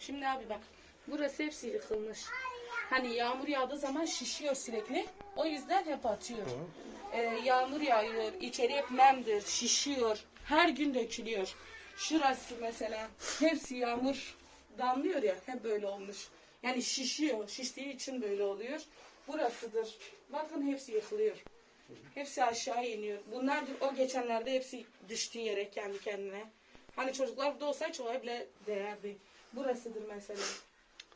Şimdi abi bak. Burası hepsi yıkılmış. Hani yağmur yağdığı zaman şişiyor sürekli. O yüzden hep atıyor. Ee, yağmur yağıyor. içeri hep nemdir. Şişiyor. Her gün dökülüyor. Şurası mesela. Hepsi yağmur damlıyor ya. Hep böyle olmuş. Yani şişiyor. Şiştiği için böyle oluyor. Burasıdır. Bakın hepsi yıkılıyor. Hepsi aşağı iniyor. Bunlardır o geçenlerde hepsi düştüğü yere kendi kendine. Hani çocuklar burada olsaydı çoğu bile değerdi. Burasıdır mesela.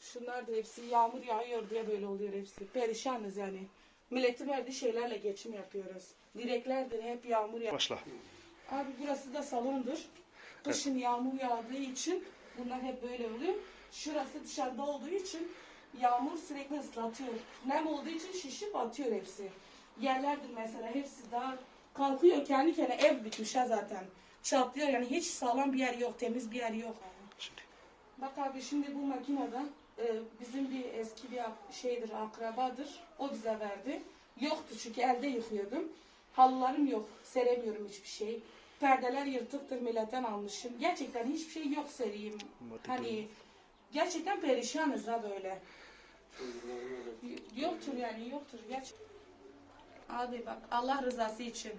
Şunlar da hepsi yağmur yağıyor diye böyle oluyor hepsi. Perişanız yani. Milletin verdiği şeylerle geçim yapıyoruz. Direklerdir hep yağmur yağıyor. Başla. Abi burası da salondur. Kışın yağmur yağdığı için bunlar hep böyle oluyor. Şurası dışarıda olduğu için yağmur sürekli ıslatıyor. Nem olduğu için şişip atıyor hepsi. Yerlerdir mesela hepsi daha kalkıyor kendi kendine ev bitmiş ha zaten. Çatlıyor yani hiç sağlam bir yer yok, temiz bir yer yok. Şimdi. Bak abi şimdi bu makinede e, bizim bir eski bir şeydir, akrabadır. O bize verdi. Yoktu çünkü elde yıkıyordum. Halılarım yok, seremiyorum hiçbir şey. Perdeler yırtıktır, milletten almışım. Gerçekten hiçbir şey yok sereyim. Hani gerçekten perişanız ha böyle. Yoktur yani yoktur gerçekten. Abi bak Allah rızası için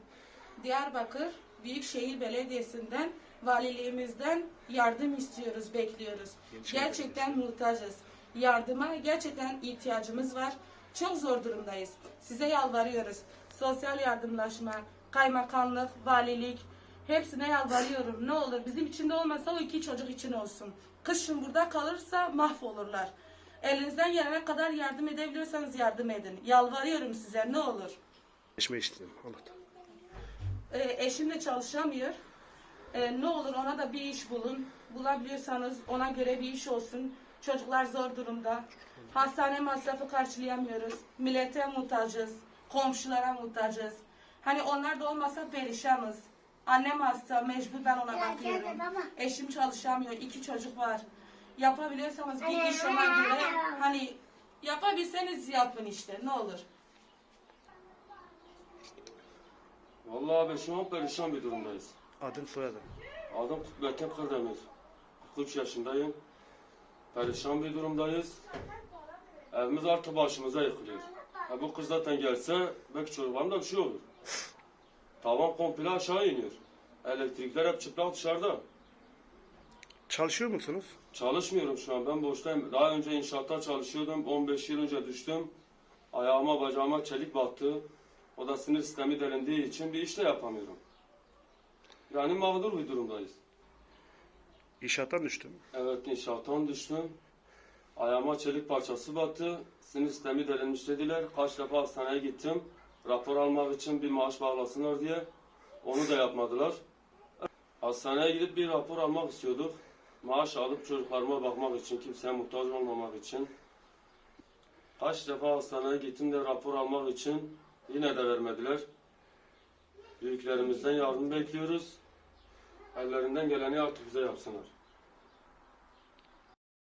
Diyarbakır Büyükşehir Belediyesi'nden valiliğimizden yardım istiyoruz, bekliyoruz. Gerçekten muhtacız. Yardıma gerçekten ihtiyacımız var. Çok zor durumdayız. Size yalvarıyoruz. Sosyal yardımlaşma, kaymakamlık, valilik hepsine yalvarıyorum. Ne olur bizim için de olmasa o iki çocuk için olsun. Kışın burada kalırsa mahvolurlar. Elinizden gelene kadar yardım edebiliyorsanız yardım edin. Yalvarıyorum size ne olur. Eşme işledim. Anlat. E, eşim de çalışamıyor. E, ne olur ona da bir iş bulun. Bulabiliyorsanız ona göre bir iş olsun. Çocuklar zor durumda. Hastane masrafı karşılayamıyoruz. Millete muhtacız. Komşulara muhtacız. Hani onlar da olmasa perişanız. Annem hasta, mecbur ben ona bakıyorum. Eşim çalışamıyor, iki çocuk var. Yapabiliyorsanız bir iş ona göre hani yapabilseniz yapın işte ne olur. Vallahi abi şu an perişan bir durumdayız. Adın soyadın. Adım Kutbettin Kırdemir. 43 yaşındayım. Perişan bir durumdayız. Evimiz artık başımıza yıkılıyor. Ha, bu kız zaten gelse belki çocuklarımda bir şey olur. Tavan komple aşağı iniyor. Elektrikler hep çıplak dışarıda. Çalışıyor musunuz? Çalışmıyorum şu an ben boştayım. Daha önce inşaatta çalışıyordum. 15 yıl önce düştüm. Ayağıma bacağıma çelik battı. O da sinir sistemi delindiği için bir iş de yapamıyorum. Yani mağdur bir durumdayız. İnşaattan düştüm. Evet inşaattan düştüm. Ayağıma çelik parçası battı. Sinir sistemi delinmiş dediler. Kaç defa hastaneye gittim. Rapor almak için bir maaş bağlasınlar diye. Onu da yapmadılar. Hastaneye gidip bir rapor almak istiyorduk. Maaş alıp çocuklarıma bakmak için, kimseye muhtaç olmamak için. Kaç defa hastaneye gittim de rapor almak için yine de vermediler. Büyüklerimizden yardım bekliyoruz. Ellerinden geleni artık bize yapsınlar.